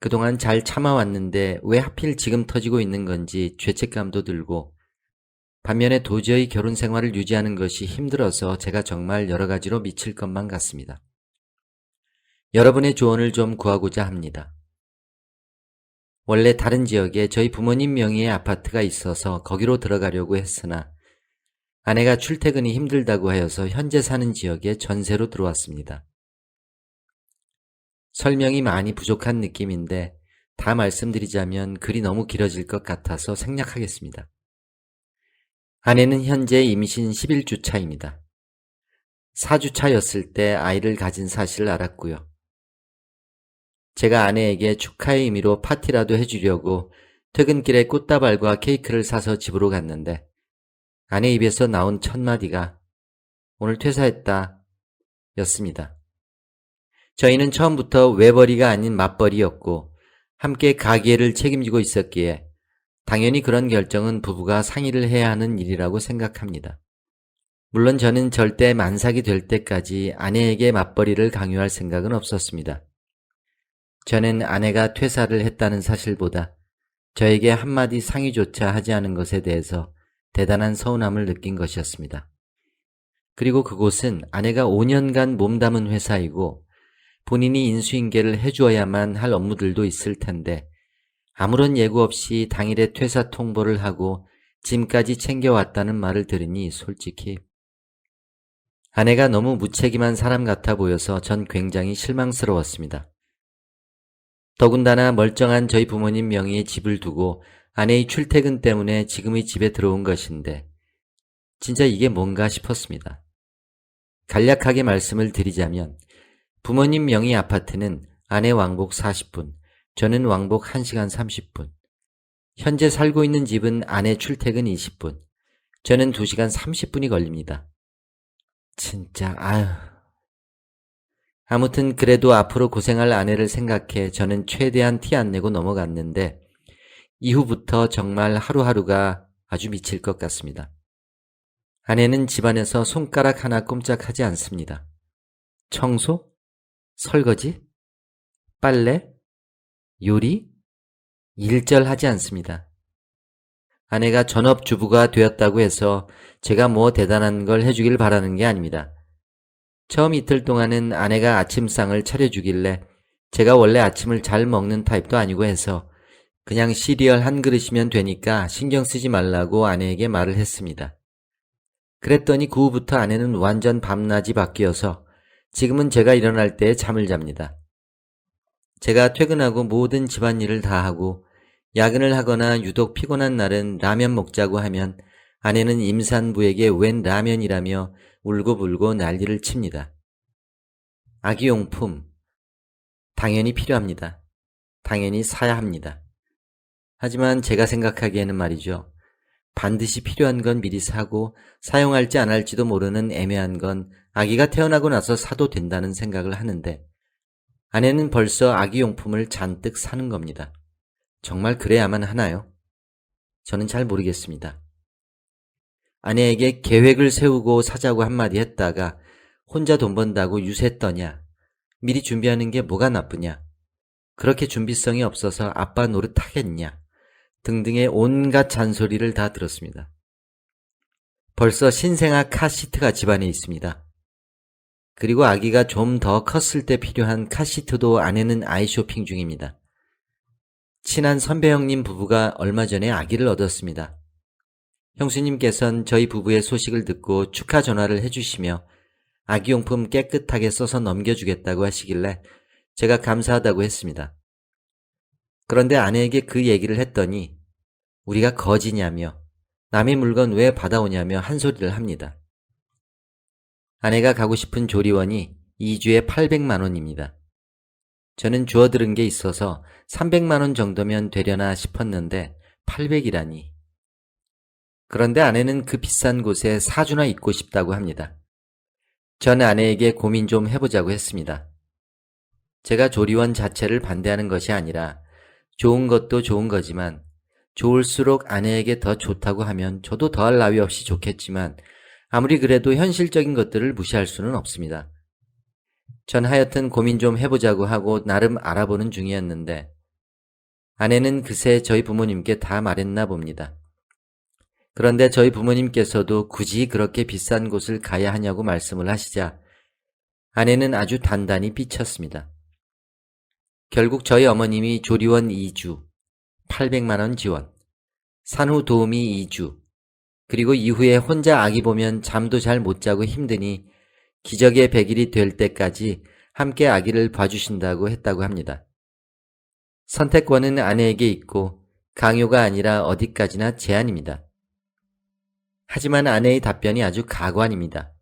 그동안 잘 참아왔는데 왜 하필 지금 터지고 있는 건지 죄책감도 들고 반면에 도저히 결혼 생활을 유지하는 것이 힘들어서 제가 정말 여러 가지로 미칠 것만 같습니다. 여러분의 조언을 좀 구하고자 합니다. 원래 다른 지역에 저희 부모님 명의의 아파트가 있어서 거기로 들어가려고 했으나 아내가 출퇴근이 힘들다고 하여서 현재 사는 지역에 전세로 들어왔습니다. 설명이 많이 부족한 느낌인데 다 말씀드리자면 글이 너무 길어질 것 같아서 생략하겠습니다. 아내는 현재 임신 11주 차입니다. 4주 차였을 때 아이를 가진 사실을 알았고요. 제가 아내에게 축하의 의미로 파티라도 해주려고 퇴근길에 꽃다발과 케이크를 사서 집으로 갔는데 아내 입에서 나온 첫 마디가 오늘 퇴사했다 였습니다. 저희는 처음부터 외벌이가 아닌 맞벌이였고 함께 가게를 책임지고 있었기에 당연히 그런 결정은 부부가 상의를 해야 하는 일이라고 생각합니다. 물론 저는 절대 만삭이 될 때까지 아내에게 맞벌이를 강요할 생각은 없었습니다. 저는 아내가 퇴사를 했다는 사실보다 저에게 한마디 상의조차 하지 않은 것에 대해서 대단한 서운함을 느낀 것이었습니다. 그리고 그곳은 아내가 5년간 몸담은 회사이고 본인이 인수인계를 해주어야만 할 업무들도 있을 텐데 아무런 예고 없이 당일에 퇴사 통보를 하고 짐까지 챙겨왔다는 말을 들으니 솔직히 아내가 너무 무책임한 사람 같아 보여서 전 굉장히 실망스러웠습니다. 더군다나 멀쩡한 저희 부모님 명의의 집을 두고 아내의 출퇴근 때문에 지금의 집에 들어온 것인데 진짜 이게 뭔가 싶었습니다. 간략하게 말씀을 드리자면 부모님 명의 아파트는 아내 왕복 40분, 저는 왕복 1시간 30분. 현재 살고 있는 집은 아내 출퇴근 20분, 저는 2시간 30분이 걸립니다. 진짜, 아휴. 아무튼 그래도 앞으로 고생할 아내를 생각해 저는 최대한 티 안 내고 넘어갔는데 이후부터 정말 하루하루가 아주 미칠 것 같습니다. 아내는 집안에서 손가락 하나 꼼짝하지 않습니다. 청소? 설거지? 빨래? 요리? 일절하지 않습니다. 아내가 전업주부가 되었다고 해서 제가 뭐 대단한 걸 해주길 바라는 게 아닙니다. 처음 이틀 동안은 아내가 아침상을 차려주길래 제가 원래 아침을 잘 먹는 타입도 아니고 해서 그냥 시리얼 한 그릇이면 되니까 신경 쓰지 말라고 아내에게 말을 했습니다. 그랬더니 그 후부터 아내는 완전 밤낮이 바뀌어서 지금은 제가 일어날 때 잠을 잡니다. 제가 퇴근하고 모든 집안일을 다 하고 야근을 하거나 유독 피곤한 날은 라면 먹자고 하면 아내는 임산부에게 웬 라면이라며 울고불고 난리를 칩니다. 아기용품 당연히 필요합니다. 당연히 사야 합니다. 하지만 제가 생각하기에는 말이죠. 반드시 필요한 건 미리 사고 사용할지 안 할지도 모르는 애매한 건 아기가 태어나고 나서 사도 된다는 생각을 하는데 아내는 벌써 아기 용품을 잔뜩 사는 겁니다. 정말 그래야만 하나요? 저는 잘 모르겠습니다. 아내에게 계획을 세우고 사자고 한마디 했다가 혼자 돈 번다고 유세 떠냐? 미리 준비하는 게 뭐가 나쁘냐? 그렇게 준비성이 없어서 아빠 노릇 하겠냐? 등등의 온갖 잔소리를 다 들었습니다. 벌써 신생아 카시트가 집안에 있습니다. 그리고 아기가 좀 더 컸을 때 필요한 카시트도 아내는 아이 쇼핑 중입니다. 친한 선배 형님 부부가 얼마 전에 아기를 얻었습니다. 형수님께선 저희 부부의 소식을 듣고 축하 전화를 해주시며 아기용품 깨끗하게 써서 넘겨주겠다고 하시길래 제가 감사하다고 했습니다. 그런데 아내에게 그 얘기를 했더니 우리가 거지냐며 남의 물건 왜 받아오냐며 한 소리를 합니다. 아내가 가고 싶은 조리원이 2주에 800만 원입니다. 저는 주워 들은 게 있어서 300만 원 정도면 되려나 싶었는데 800이라니. 그런데 아내는 그 비싼 곳에 4주나 있고 싶다고 합니다. 전 아내에게 고민 좀 해보자고 했습니다. 제가 조리원 자체를 반대하는 것이 아니라 좋은 것도 좋은 거지만 좋을수록 아내에게 더 좋다고 하면 저도 더할 나위 없이 좋겠지만 아무리 그래도 현실적인 것들을 무시할 수는 없습니다. 전 하여튼 고민 좀 해보자고 하고 나름 알아보는 중이었는데 아내는 그새 저희 부모님께 다 말했나 봅니다. 그런데 저희 부모님께서도 굳이 그렇게 비싼 곳을 가야 하냐고 말씀을 하시자 아내는 아주 단단히 삐쳤습니다. 결국 저희 어머님이 조리원 2주, 800만원 지원, 산후 도우미 2주, 그리고 이후에 혼자 아기 보면 잠도 잘 못 자고 힘드니 기적의 100일이 될 때까지 함께 아기를 봐주신다고 했다고 합니다. 선택권은 아내에게 있고 강요가 아니라 어디까지나 제한입니다. 하지만 아내의 답변이 아주 가관입니다.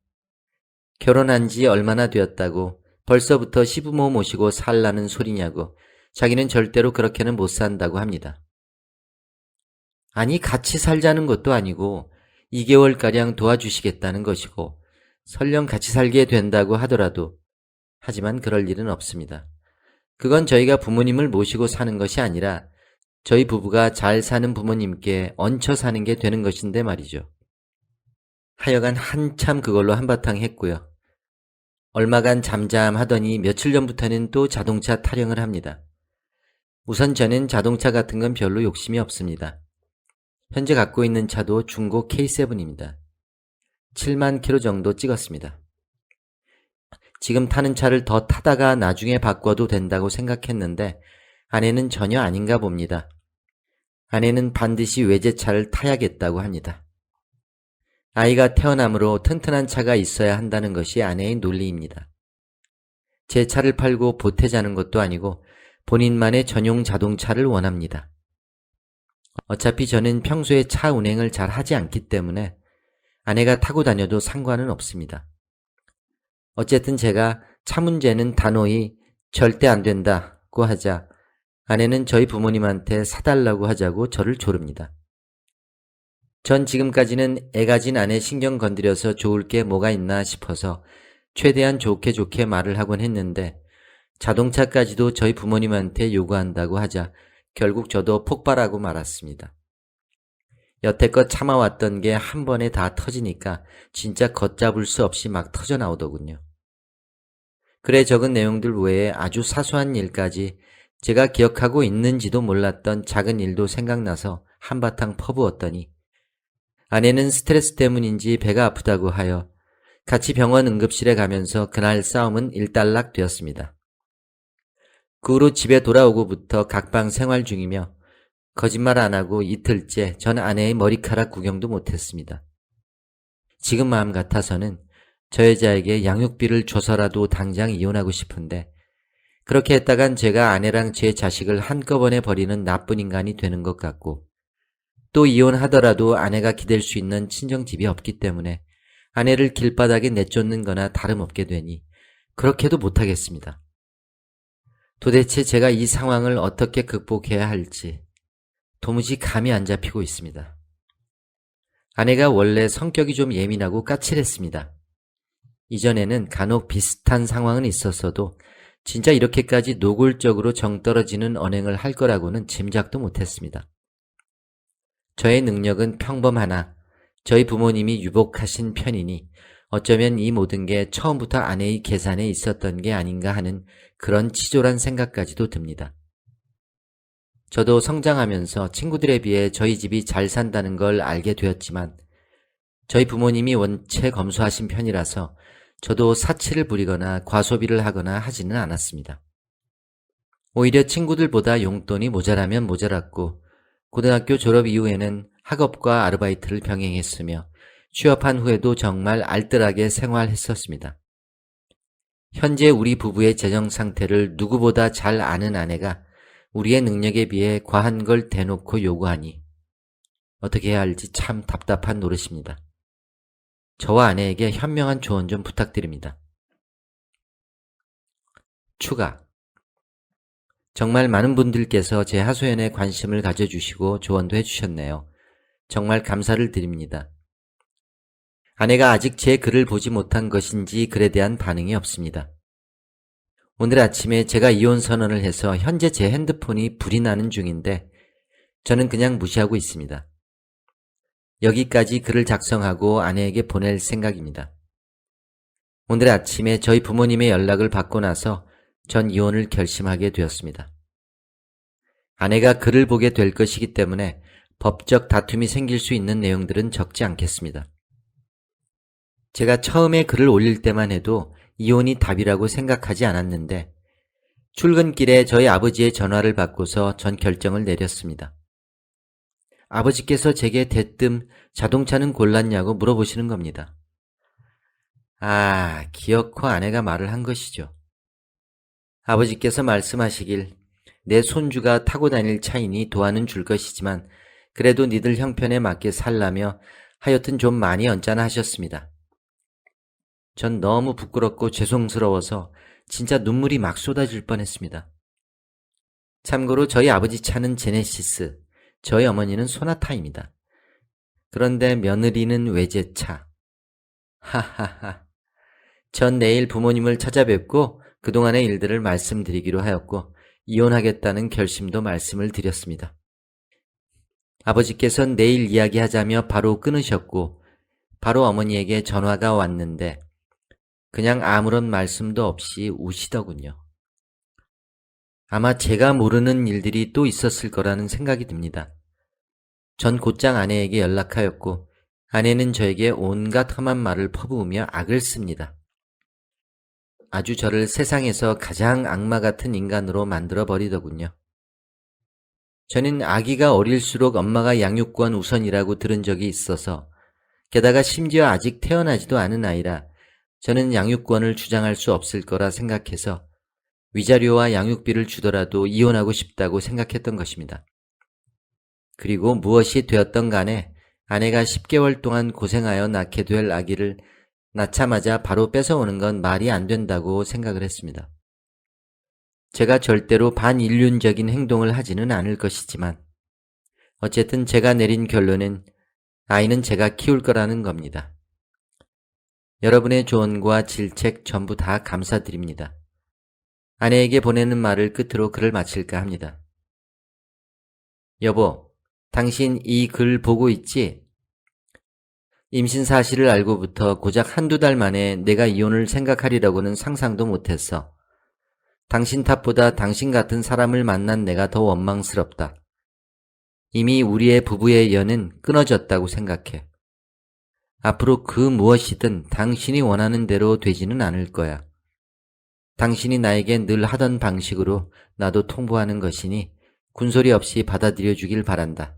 결혼한 지 얼마나 되었다고 벌써부터 시부모 모시고 살라는 소리냐고 자기는 절대로 그렇게는 못 산다고 합니다. 아니, 같이 살자는 것도 아니고 2개월가량 도와주시겠다는 것이고 설령 같이 살게 된다고 하더라도 하지만 그럴 일은 없습니다. 그건 저희가 부모님을 모시고 사는 것이 아니라 저희 부부가 잘 사는 부모님께 얹혀 사는 게 되는 것인데 말이죠. 하여간 한참 그걸로 한바탕 했고요. 얼마간 잠잠하더니 며칠 전부터는 또 자동차 타령을 합니다. 우선 저는 자동차 같은 건 별로 욕심이 없습니다. 현재 갖고 있는 차도 중고 K7입니다. 7만 킬로 정도 찍었습니다. 지금 타는 차를 더 타다가 나중에 바꿔도 된다고 생각했는데 아내는 전혀 아닌가 봅니다. 아내는 반드시 외제차를 타야겠다고 합니다. 아이가 태어나므로 튼튼한 차가 있어야 한다는 것이 아내의 논리입니다. 제 차를 팔고 보태자는 것도 아니고 본인만의 전용 자동차를 원합니다. 어차피 저는 평소에 차 운행을 잘 하지 않기 때문에 아내가 타고 다녀도 상관은 없습니다. 어쨌든 제가 차 문제는 단호히 절대 안 된다고 하자 아내는 저희 부모님한테 사달라고 하자고 저를 조릅니다. 전 지금까지는 애 가진 아내 신경 건드려서 좋을 게 뭐가 있나 싶어서 최대한 좋게 좋게 말을 하곤 했는데 자동차까지도 저희 부모님한테 요구한다고 하자 결국 저도 폭발하고 말았습니다. 여태껏 참아왔던 게 한 번에 다 터지니까 진짜 걷잡을 수 없이 막 터져 나오더군요. 글에 적은 내용들 외에 아주 사소한 일까지 제가 기억하고 있는지도 몰랐던 작은 일도 생각나서 한바탕 퍼부었더니 아내는 스트레스 때문인지 배가 아프다고 하여 같이 병원 응급실에 가면서 그날 싸움은 일단락 되었습니다. 그 후로 집에 돌아오고부터 각방 생활 중이며 거짓말 안 하고 이틀째 전 아내의 머리카락 구경도 못했습니다. 지금 마음 같아서는 저 여자에게 양육비를 줘서라도 당장 이혼하고 싶은데 그렇게 했다간 제가 아내랑 제 자식을 한꺼번에 버리는 나쁜 인간이 되는 것 같고 또 이혼하더라도 아내가 기댈 수 있는 친정집이 없기 때문에 아내를 길바닥에 내쫓는 거나 다름없게 되니 그렇게도 못하겠습니다. 도대체 제가 이 상황을 어떻게 극복해야 할지 도무지 감이 안 잡히고 있습니다. 아내가 원래 성격이 좀 예민하고 까칠했습니다. 이전에는 간혹 비슷한 상황은 있었어도 진짜 이렇게까지 노골적으로 정 떨어지는 언행을 할 거라고는 짐작도 못했습니다. 저의 능력은 평범하나 저희 부모님이 유복하신 편이니 어쩌면 이 모든 게 처음부터 아내의 계산에 있었던 게 아닌가 하는 그런 치졸한 생각까지도 듭니다. 저도 성장하면서 친구들에 비해 저희 집이 잘 산다는 걸 알게 되었지만 저희 부모님이 원체 검소하신 편이라서 저도 사치를 부리거나 과소비를 하거나 하지는 않았습니다. 오히려 친구들보다 용돈이 모자라면 모자랐고 고등학교 졸업 이후에는 학업과 아르바이트를 병행했으며 취업한 후에도 정말 알뜰하게 생활했었습니다. 현재 우리 부부의 재정 상태를 누구보다 잘 아는 아내가 우리의 능력에 비해 과한 걸 대놓고 요구하니 어떻게 해야 할지 참 답답한 노릇입니다. 저와 아내에게 현명한 조언 좀 부탁드립니다. 추가 정말 많은 분들께서 제 하소연에 관심을 가져주시고 조언도 해주셨네요. 정말 감사를 드립니다. 아내가 아직 제 글을 보지 못한 것인지 글에 대한 반응이 없습니다. 오늘 아침에 제가 이혼 선언을 해서 현재 제 핸드폰이 불이 나는 중인데 저는 그냥 무시하고 있습니다. 여기까지 글을 작성하고 아내에게 보낼 생각입니다. 오늘 아침에 저희 부모님의 연락을 받고 나서 전 이혼을 결심하게 되었습니다. 아내가 글을 보게 될 것이기 때문에 법적 다툼이 생길 수 있는 내용들은 적지 않겠습니다. 제가 처음에 글을 올릴 때만 해도 이혼이 답이라고 생각하지 않았는데 출근길에 저희 아버지의 전화를 받고서 전 결정을 내렸습니다. 아버지께서 제게 대뜸 자동차는 골랐냐고 물어보시는 겁니다. 아, 기어코 아내가 말을 한 것이죠. 아버지께서 말씀하시길 내 손주가 타고 다닐 차이니 도와는 줄 것이지만 그래도 니들 형편에 맞게 살라며 하여튼 좀 많이 언짢아 하셨습니다. 전 너무 부끄럽고 죄송스러워서 진짜 눈물이 막 쏟아질 뻔했습니다. 참고로 저희 아버지 차는 제네시스, 저희 어머니는 소나타입니다. 그런데 며느리는 외제차. 하하하. 전 내일 부모님을 찾아뵙고 그동안의 일들을 말씀드리기로 하였고 이혼하겠다는 결심도 말씀을 드렸습니다. 아버지께선 내일 이야기하자며 바로 끊으셨고 바로 어머니에게 전화가 왔는데 그냥 아무런 말씀도 없이 우시더군요. 아마 제가 모르는 일들이 또 있었을 거라는 생각이 듭니다. 전 곧장 아내에게 연락하였고 아내는 저에게 온갖 험한 말을 퍼부으며 악을 씁니다. 아주 저를 세상에서 가장 악마 같은 인간으로 만들어 버리더군요. 저는 아기가 어릴수록 엄마가 양육권 우선이라고 들은 적이 있어서 게다가 심지어 아직 태어나지도 않은 아이라 저는 양육권을 주장할 수 없을 거라 생각해서 위자료와 양육비를 주더라도 이혼하고 싶다고 생각했던 것입니다. 그리고 무엇이 되었던 간에 아내가 10개월 동안 고생하여 낳게 될 아기를 낳자마자 바로 뺏어오는 건 말이 안 된다고 생각을 했습니다. 제가 절대로 반인륜적인 행동을 하지는 않을 것이지만 어쨌든 제가 내린 결론은 아이는 제가 키울 거라는 겁니다. 여러분의 조언과 질책 전부 다 감사드립니다. 아내에게 보내는 말을 끝으로 글을 마칠까 합니다. 여보, 당신 이 글 보고 있지? 임신 사실을 알고부터 고작 한두 달 만에 내가 이혼을 생각하리라고는 상상도 못했어. 당신 탓보다 당신 같은 사람을 만난 내가 더 원망스럽다. 이미 우리의 부부의 연은 끊어졌다고 생각해. 앞으로 그 무엇이든 당신이 원하는 대로 되지는 않을 거야. 당신이 나에게 늘 하던 방식으로 나도 통보하는 것이니 군소리 없이 받아들여 주길 바란다.